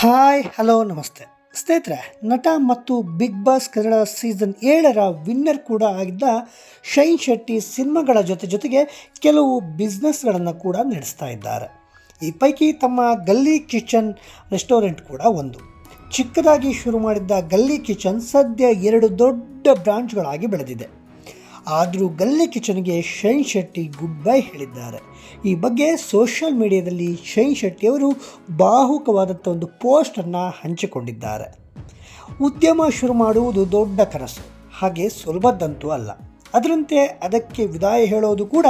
Hi, hello, ನಮಸ್ತೆ. ಸ್ನೇಹಿತರೆ, ನಟ ಮತ್ತು ಬಿಗ್ ಬಾಸ್ ಕನ್ನಡ ಸೀಸನ್ ಏಳರ ವಿನ್ನರ್ ಕೂಡ ಆಗಿದ್ದ ಶೈನ್ ಶೆಟ್ಟಿ ಸಿನಿಮಾಗಳ ಜೊತೆ ಜೊತೆಗೆ ಕೆಲವು ಬಿಸ್ನೆಸ್ಗಳನ್ನು ಕೂಡ ನಡೆಸ್ತಾ ಇದ್ದಾರೆ. ಈ ಪೈಕಿ ತಮ್ಮ ಗಲ್ಲಿ ಕಿಚನ್ ರೆಸ್ಟೋರೆಂಟ್ ಕೂಡ ಒಂದು. ಚಿಕ್ಕದಾಗಿ ಶುರು ಮಾಡಿದ್ದ ಗಲ್ಲಿ ಕಿಚನ್ ಸದ್ಯ ಎರಡು ದೊಡ್ಡ ಬ್ರಾಂಚ್ಗಳಾಗಿ ಬೆಳೆದಿದೆ. ಆದರೂ ಗಲ್ಲಿ ಕಿಚನ್ಗೆ ಶೈನ್ ಶೆಟ್ಟಿ ಗುಡ್ ಬೈ ಹೇಳಿದ್ದಾರೆ. ಈ ಬಗ್ಗೆ ಸೋಷಿಯಲ್ ಮೀಡಿಯಾದಲ್ಲಿ ಶೈನ್ ಶೆಟ್ಟಿಯವರು ಬಾಹುಕವಾದಂಥ ಒಂದು ಪೋಸ್ಟನ್ನು ಹಂಚಿಕೊಂಡಿದ್ದಾರೆ. ಉದ್ಯಮ ಶುರು ಮಾಡುವುದು ದೊಡ್ಡ ಕನಸು, ಹಾಗೆ ಸುಲಭದ್ದಂತೂ ಅಲ್ಲ. ಅದರಂತೆ ಅದಕ್ಕೆ ವಿದಾಯ ಹೇಳೋದು ಕೂಡ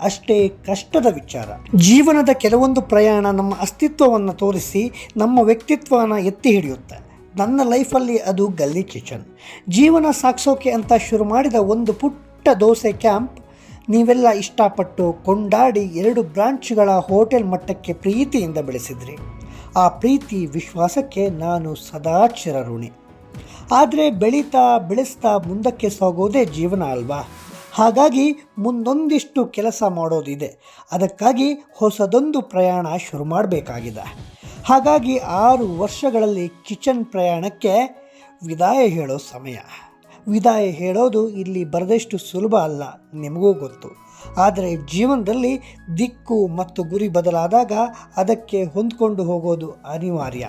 ಅಷ್ಟೇ ಕಷ್ಟದ ವಿಚಾರ. ಜೀವನದ ಕೆಲವೊಂದು ಪ್ರಯಾಣ ನಮ್ಮ ಅಸ್ತಿತ್ವವನ್ನು ತೋರಿಸಿ ನಮ್ಮ ವ್ಯಕ್ತಿತ್ವವನ್ನು ಎತ್ತಿ ಹಿಡಿಯುತ್ತೆ. ನನ್ನ ಲೈಫಲ್ಲಿ ಅದು ಗಲ್ಲಿ ಕಿಚನ್. ಜೀವನ ಸಾಗಿಸೋಕೆ ಅಂತ ಶುರು ಮಾಡಿದ ಒಂದು ಪುಟ್ಟ ದೋಸೆ ಕ್ಯಾಂಪ್, ನೀವೆಲ್ಲ ಇಷ್ಟಪಟ್ಟು ಕೊಂಡಾಡಿ ಎರಡು ಬ್ರಾಂಚ್ಗಳ ಹೋಟೆಲ್ ಮಟ್ಟಕ್ಕೆ ಪ್ರೀತಿಯಿಂದ ಬೆಳೆಸಿದ್ರಿ. ಆ ಪ್ರೀತಿ ವಿಶ್ವಾಸಕ್ಕೆ ನಾನು ಸದಾ ಚಿರಋಣಿ. ಆದರೆ ಬೆಳೀತಾ ಬೆಳೆಸ್ತಾ ಮುಂದಕ್ಕೆ ಸಾಗೋದೇ ಜೀವನ ಅಲ್ವಾ? ಹಾಗಾಗಿ ಮುಂದೊಂದಿಷ್ಟು ಕೆಲಸ ಮಾಡೋದಿದೆ. ಅದಕ್ಕಾಗಿ ಹೊಸದೊಂದು ಪ್ರಯಾಣ ಶುರು ಮಾಡಬೇಕಾಗಿದೆ. ಹಾಗಾಗಿ ಆರು ವರ್ಷಗಳಲ್ಲಿ ಕಿಚನ್ ಪ್ರಯಾಣಕ್ಕೆ ವಿದಾಯ ಹೇಳೋ ಸಮಯ. ವಿದಾಯ ಹೇಳೋದು ಇಲ್ಲಿ ಬರದಷ್ಟು ಸುಲಭ ಅಲ್ಲ, ನಿಮಗೂ ಗೊತ್ತು. ಆದರೆ ಜೀವನದಲ್ಲಿ ದಿಕ್ಕು ಮತ್ತು ಗುರಿ ಬದಲಾದಾಗ ಅದಕ್ಕೆ ಹೊಂದ್ಕೊಂಡು ಹೋಗೋದು ಅನಿವಾರ್ಯ.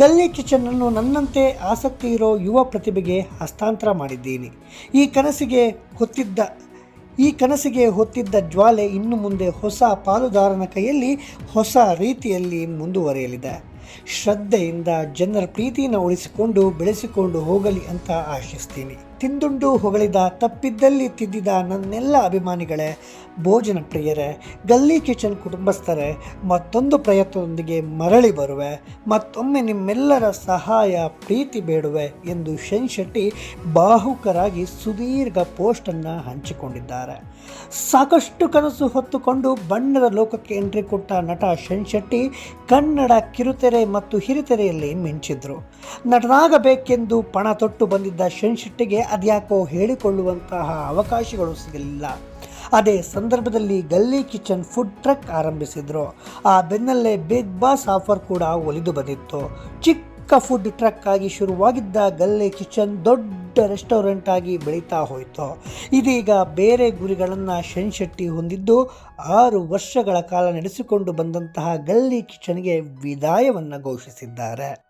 ಗಲ್ಲಿ ಕಿಚನನ್ನು ನನ್ನಂತೆ ಆಸಕ್ತಿ ಇರೋ ಯುವ ಪ್ರತಿಭೆಗೆ ಹಸ್ತಾಂತರ ಮಾಡಿದ್ದೀನಿ. ಈ ಕನಸಿಗೆ ಹೊತ್ತಿದ್ದ, ಈ ಕನಸಿಗೆ ಹೊತ್ತಿದ್ದ ಜ್ವಾಲೆ ಇನ್ನು ಮುಂದೆ ಹೊಸ ಪಾಲುದಾರನ ಕೈಯಲ್ಲಿ ಹೊಸ ರೀತಿಯಲ್ಲಿ ಮುಂದುವರಿಯಲಿದೆ. ಶ್ರದ್ಧೆಯಿಂದ ಜನರ ಪ್ರೀತಿಯನ್ನು ಉಳಿಸಿಕೊಂಡು ಬೆಳೆಸಿಕೊಂಡು ಹೋಗಲಿ ಅಂತ ಆಶಿಸ್ತೀನಿ. ತಿಂದುಂಡು ಹೊಗಳಿದ ತಪ್ಪಿದ್ದಲ್ಲಿ ತಿದ್ದಿದ ನನ್ನೆಲ್ಲ ಅಭಿಮಾನಿಗಳೇ, ಭೋಜನ ಪ್ರಿಯರೇ, ಗಲ್ಲಿ ಕಿಚನ್ ಕುಟುಂಬಸ್ಥರೇ, ಮತ್ತೊಂದು ಪ್ರಯತ್ನದೊಂದಿಗೆ ಮರಳಿ ಬರುವೆ, ಮತ್ತೊಮ್ಮೆ ನಿಮ್ಮೆಲ್ಲರ ಸಹಾಯ, ಪ್ರೀತಿ ಬೇಡುವೆ ಎಂದು ಶೆನ್ ಶೆಟ್ಟಿ ಬಾಹುಕರಾಗಿ ಸುದೀರ್ಘ ಪೋಸ್ಟನ್ನು ಹಂಚಿಕೊಂಡಿದ್ದಾರೆ. ಸಾಕಷ್ಟು ಕನಸು ಹೊತ್ತುಕೊಂಡು ಬಣ್ಣದ ಲೋಕಕ್ಕೆ ಎಂಟ್ರಿ ಕೊಟ್ಟ ನಟ ಶೆನ್ ಶೆಟ್ಟಿ ಕನ್ನಡ ಕಿರುತೆರೆ ಮತ್ತು ಹಿರಿತೆರೆಯಲ್ಲಿ ಮಿಂಚಿದ್ರು. ನಟನಾಗಬೇಕೆಂದು ಪಣ ತೊಟ್ಟು ಬಂದಿದ್ದ ಶೆಣ್ಶೆಟ್ಟಿಗೆ ಅದ್ಯಾಕೋ ಹೇಳಿಕೊಳ್ಳುವಂತಹ ಅವಕಾಶಗಳು ಸಿಗಲಿಲ್ಲ. ಅದೇ ಸಂದರ್ಭದಲ್ಲಿ ಗಲ್ಲಿ ಕಿಚನ್ ಫುಡ್ ಟ್ರಕ್ ಆರಂಭಿಸಿದ್ರು. ಆ ಬೆನ್ನಲ್ಲೇ ಬಿಗ್ ಬಾಸ್ ಆಫರ್ ಕೂಡ ಒಲಿದು ಬಂದಿತ್ತು. ಚಿಕ್ಕ ಫುಡ್ ಟ್ರಕ್ ಆಗಿ ಶುರುವಾಗಿದ್ದ ಗಲ್ಲಿ ಕಿಚನ್ ದೊಡ್ಡ ರೆಸ್ಟೋರೆಂಟ್ ಆಗಿ ಬೆಳೀತಾ ಹೋಯಿತು. ಇದೀಗ ಬೇರೆ ಗುರಿಗಳನ್ನು ಶೆನ್ ಶೆಟ್ಟಿ ಹೊಂದಿದ್ದು ಆರು ವರ್ಷಗಳ ಕಾಲ ನಡೆಸಿಕೊಂಡು ಬಂದಂತಹ ಗಲ್ಲಿ ಕಿಚನ್ಗೆ ವಿದಾಯವನ್ನು ಘೋಷಿಸಿದ್ದಾರೆ.